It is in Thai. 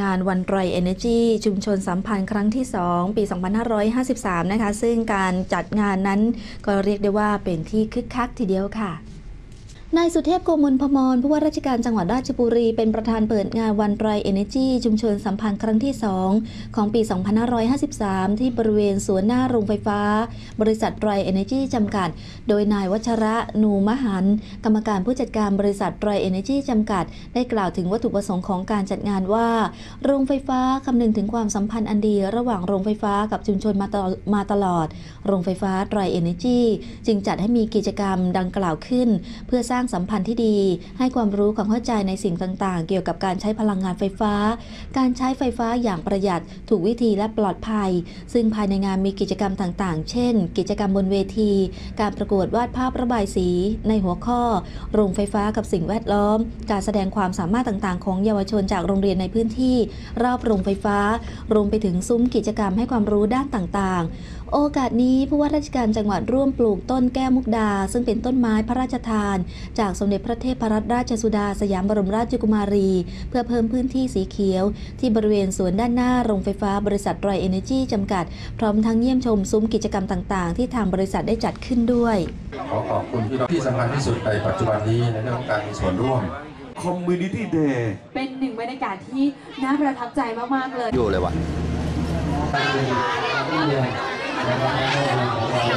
งานวันไรเอเนจีชุมชนสัมพันธ์ครั้งที่ 2 ปี 2553 นะคะ ซึ่งการจัดงานนั้นก็เรียกได้ว่าเป็นที่คึกคักทีเดียวค่ะ นายสุเทพโกมลพมรผู้ว่าราชการจังหวัดราชบุรี เป็นประธานเปิดงานวันไรเอเนจีชุมชนสัมพันธ์ครั้งที่ 2 ของปี 2553 ที่บริเวณสวนหน้าโรงไฟฟ้า บริษัทไรเอเนจีจำกัด โดยนายวัชระนูมหัน กรรมการผู้จัดการบริษัทไรเอเนจีจำกัด ได้กล่าวถึงวัตถุประสงค์ของการจัดงานว่า โรงไฟฟ้าคำนึงถึงความสัมพันธ์อันดี ระหว่างโรงไฟฟ้ากับชุมชนมาตลอดมาตลอด โรงไฟฟ้าไรเอเนจีจึงจัดให้มีกิจกรรมดังกล่าวขึ้น เพื่อสร้างสัมพันธ์ที่ดี ให้ความรู้ความเข้าใจในสิ่งต่างๆ เกี่ยวกับการใช้พลังงานไฟฟ้า การใช้ไฟฟ้าอย่างประหยัด ถูกวิธีและปลอดภัย ซึ่งภายในงานมีกิจกรรมต่างๆ เช่น กิจกรรมบนเวที การประกวดวาดภาพระบายสี ในหัวข้อ โรงไฟฟ้ากับสิ่งแวดล้อม การแสดงความสามารถต่างๆ ของเยาวชนจากโรงเรียนในพื้นที่ รอบโรงไฟฟ้า รวมไปถึงซุ้มกิจกรรมให้ความรู้ด้านต่างๆโอกาสนี้ผู้ว่าราชการจังหวัดร่วมปลูกต้นแก้วมุกดา ซึ่งเป็นต้นไม้พระราชทานจากสมเด็จพระเทพรัตนราชสุดาสยามบรมราชกุมารี เพื่อเพิ่มพื้นที่สีเขียว ที่บริเวณสวนด้านหน้าโรงไฟฟ้าบริษัทไรเอเนจีจำกัด พร้อมทั้งเยี่ยมชมซุ้มกิจกรรมต่างๆ ที่ทางบริษัทได้จัดขึ้นด้วย ขอขอบคุณพี่น้องที่สำคัญที่สุดในปัจจุบันนี้ในเรื่องของการมีส่วนร่วม Community Day เป็นหนึ่งบรรยากาศที่น่าประทับใจมาก ๆ เลย อยู่เลยว่ะ